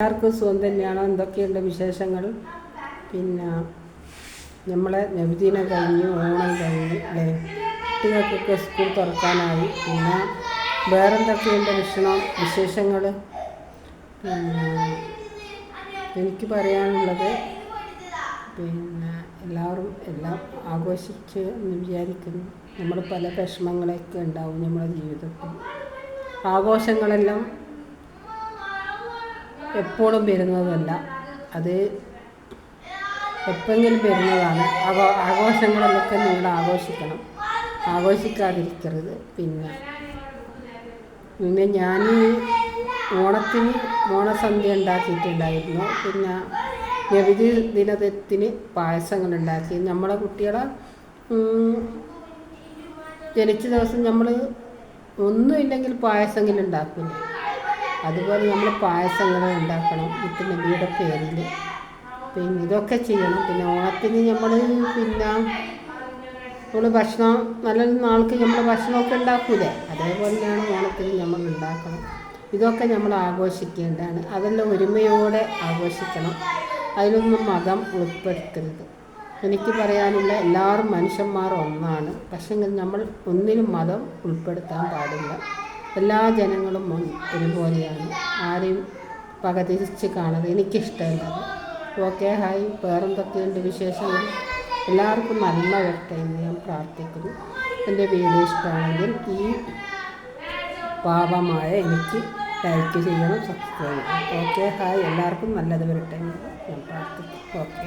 എല്ലാവർക്കും സുഖം തന്നെയാണ്? എന്തൊക്കെയുണ്ട് വിശേഷങ്ങൾ? പിന്നെ നമ്മളെ നബിദിനം കഴിഞ്ഞു ഓണം കഴിഞ്ഞു അല്ലേ കുട്ടികൾക്കൊക്കെ സ്കൂൾ തുറക്കാനായി. പിന്നെ വേറെന്തൊക്കെയുണ്ട് വിഷണം വിശേഷങ്ങൾ? എനിക്ക് പറയാനുള്ളത് പിന്നെ എല്ലാവരും എല്ലാം ആഘോഷിച്ച് എന്ന് വിചാരിക്കുന്നു. നമ്മൾ പല വിഷമങ്ങളൊക്കെ ഉണ്ടാവും നമ്മുടെ ജീവിതത്തിൽ. ആഘോഷങ്ങളെല്ലാം എപ്പോഴും വരുന്നതല്ല. അത് എപ്പോഴെങ്കിലും വരുന്നതാണ്. ആഘോ ആഘോഷങ്ങളിലൊക്കെ നിങ്ങൾ ആഘോഷിക്കണം. ആഘോഷിക്കാതിരിക്കരുത്. പിന്നെ പിന്നെ ഞാൻ ഓണത്തിന് ഓണസന്ധ്യ ഉണ്ടാക്കിയിട്ടുണ്ടായിരുന്നു. പിന്നെ നബിധി ദിനത്തിന് പായസങ്ങൾ ഉണ്ടാക്കി. നമ്മളെ കുട്ടികളെ ജനിച്ച ദിവസം നമ്മൾ ഒന്നുമില്ലെങ്കിൽ പായസമെങ്കിലും ഉണ്ടാക്കില്ല അതുപോലെ നമ്മൾ പായസങ്ങൾ ഉണ്ടാക്കണം മുത്ത് നബിയുടെ പേരിൽ. പിന്നെ ഇതൊക്കെ ചെയ്യണം. പിന്നെ ഓണത്തിന് നമ്മൾ പിന്നെ നമ്മൾ ഭക്ഷണം നല്ല നാൾക്ക് നമ്മൾ ഭക്ഷണമൊക്കെ ഉണ്ടാക്കൂലേ? അതേപോലെയാണ് ഓണത്തിന് നമ്മൾ ഉണ്ടാക്കണം. ഇതൊക്കെ നമ്മൾ ആഘോഷിക്കേണ്ടതാണ്. അതെല്ലാം ഒരുമയോടെ ആഘോഷിക്കണം. അതിലൊന്നും മതം ഉൾപ്പെടുത്തരുത്. എനിക്ക് പറയാനുള്ള എല്ലാവരും മനുഷ്യന്മാർ ഒന്നാണ്. പക്ഷെങ്കിൽ നമ്മൾ ഒന്നിനും മതം ഉൾപ്പെടുത്താൻ പാടില്ല. എല്ലാ ജനങ്ങളും ഒരുപോലെയാണ്. ആരെയും പകതിരിച്ച് കാണാതെ എനിക്കിഷ്ടമല്ല ഓക്കെ ഹായ്. വേറെന്തൊക്കെയുണ്ട് വിശേഷങ്ങൾ? എല്ലാവർക്കും നന്മ വരട്ടെ എന്ന് ഞാൻ പ്രാർത്ഥിക്കുന്നു. എന്റെ വീഡിയോ ഇഷ്ടമാണെങ്കിൽ ഈ പാപമായ എനിക്ക് ലൈക്ക് ചെയ്യണം സബ്സ്ക്രൈബ് ചെയ്യണം. Okay hi. എല്ലാവർക്കും നല്ലത് വരട്ടെ എന്ന് ഞാൻ പ്രാർത്ഥിക്കുന്നു. ഓക്കെ.